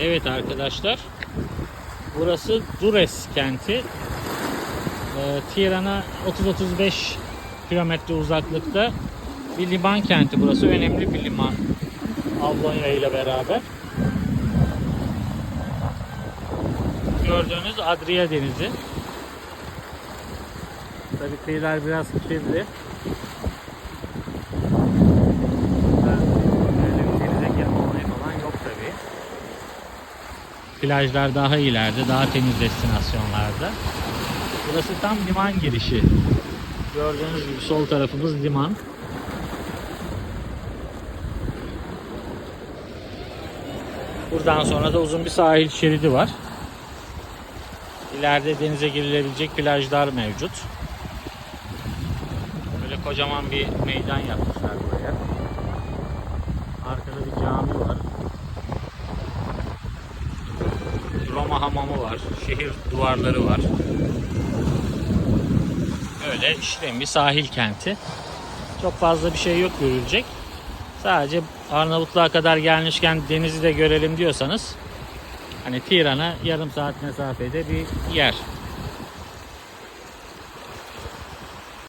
Evet arkadaşlar. Burası Dures kenti. Ee, Tiran'a 30-35 kilometre uzaklıkta bir liman kenti burası. Önemli bir liman. Avlonya ile beraber. Gördüğünüz Adria Denizi. Tabii kıyılar biraz kirli. Burada Böyle bir denize girme olayı falan yok tabii. Plajlar daha ileride, daha temiz destinasyonlarda. Burası tam liman girişi. Gördüğünüz gibi sol tarafımız liman. Buradan sonra da uzun bir sahil şeridi var. İleride denize girilebilecek plajlar mevcut. Böyle kocaman bir meydan yapmışlar buraya. Arkada bir cami var. Roma hamamı var. Şehir duvarları var. Öyle işlem bir sahil kenti. Çok fazla bir şey yok görülecek. Sadece Arnavutluğa kadar gelmişken denizi de görelim diyorsanız hani Tiran'a yarım saat mesafede bir yer.